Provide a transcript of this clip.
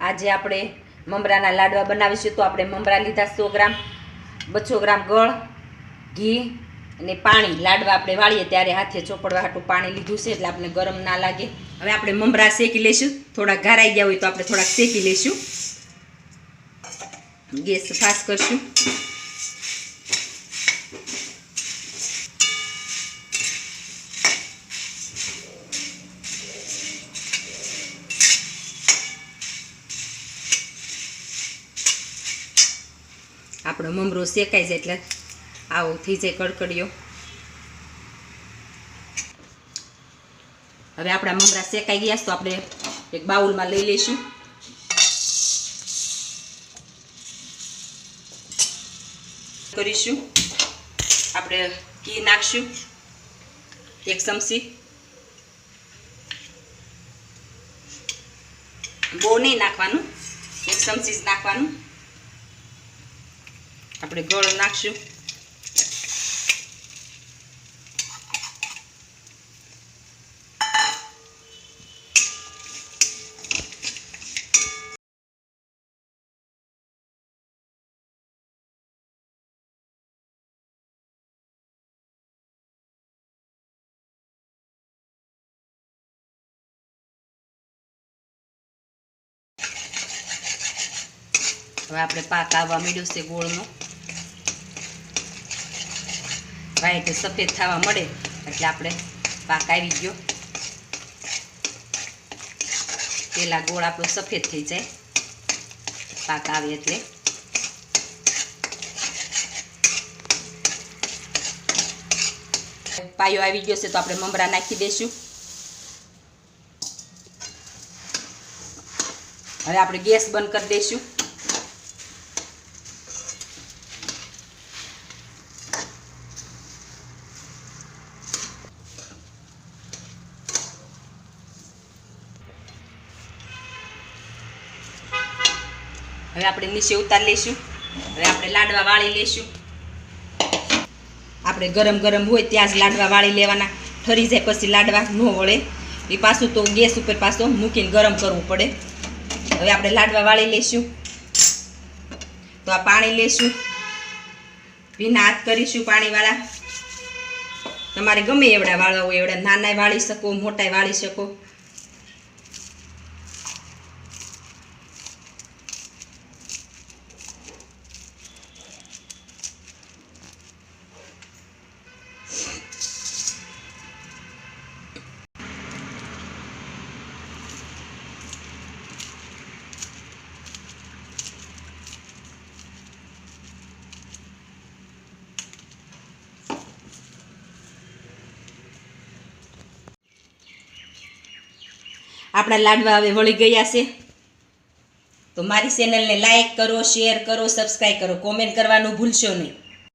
આજે આપણે મમરાના લાડવા બનાવીશું તો આપણે મમરા લીધા સો ગ્રામ, બસો ગ્રામ ગળ, ઘી અને પાણી. લાડવા આપણે વાળીએ ત્યારે હાથે ચોપડવા હાટું પાણી લીધું છે એટલે આપણે ગરમ ના લાગે. હવે આપણે મમરા શેકી લઈશું થોડાક ઘારાઈ ગયા હોય તો આપણે થોડાક શેકી લઈશું ગેસ ફાસ્ટ કરશું. આપણો મમરો શેકાઈ જાય એટલે આવો થઈ જાય કડકડીયો. હવે આપણા મમરા શેકાઈ ગયા તો આપણે એક બાઉલમાં લઈ લઈશું. કરીશું. આપણે ઘી નાખશું. એક ચમચી. બહુ નહીં નાખવાનું. એક ચમચી જ નાખવાનું. આપણે ગોળ નાખશું હવે આપણે પાક આવવા માંડ્યો છે ગોળનો વ્હાઈટ સફેદ થવા મળે, એટલે આપણે પાક આવી ગયો. પેલા ગોળ આપણો સફેદ થઈ જાય. પાક આવે એટલે. પાયો આવી ગયો છે તો આપણે મમરા નાખી દઈશું હવે આપણે ગેસ બંધ કરી દઈશું હવે આપણે નીચે ઉતાર લઈશું. હવે આપણે લાડવા વાળી લઈશું. આપણે ગરમ ગરમ હોય ત્યાં જ લાડવા વાળી લેવાના. ઠરી જાય પછી લાડવા ન વળે. એ પાછું તો ગેસ ઉપર પાછો મૂકીને ગરમ કરવું પડે. હવે આપણે લાડવા વાળી લઈશું. તો આ પાણી લઈશું. ભીના હાથ કરીશું પાણીવાળા. તમારે ગમે એવડા વાળવા હોય, એવડા નાના વાળી શકો મોટા વાળી શકો. આપણા લાડવા હવે વળી ગયા છે. તો મારી ચેનલને લાઈક કરો શેર કરો સબસ્ક્રાઈબ કરો કોમેન્ટ કરવાનું ભૂલશો નહીં.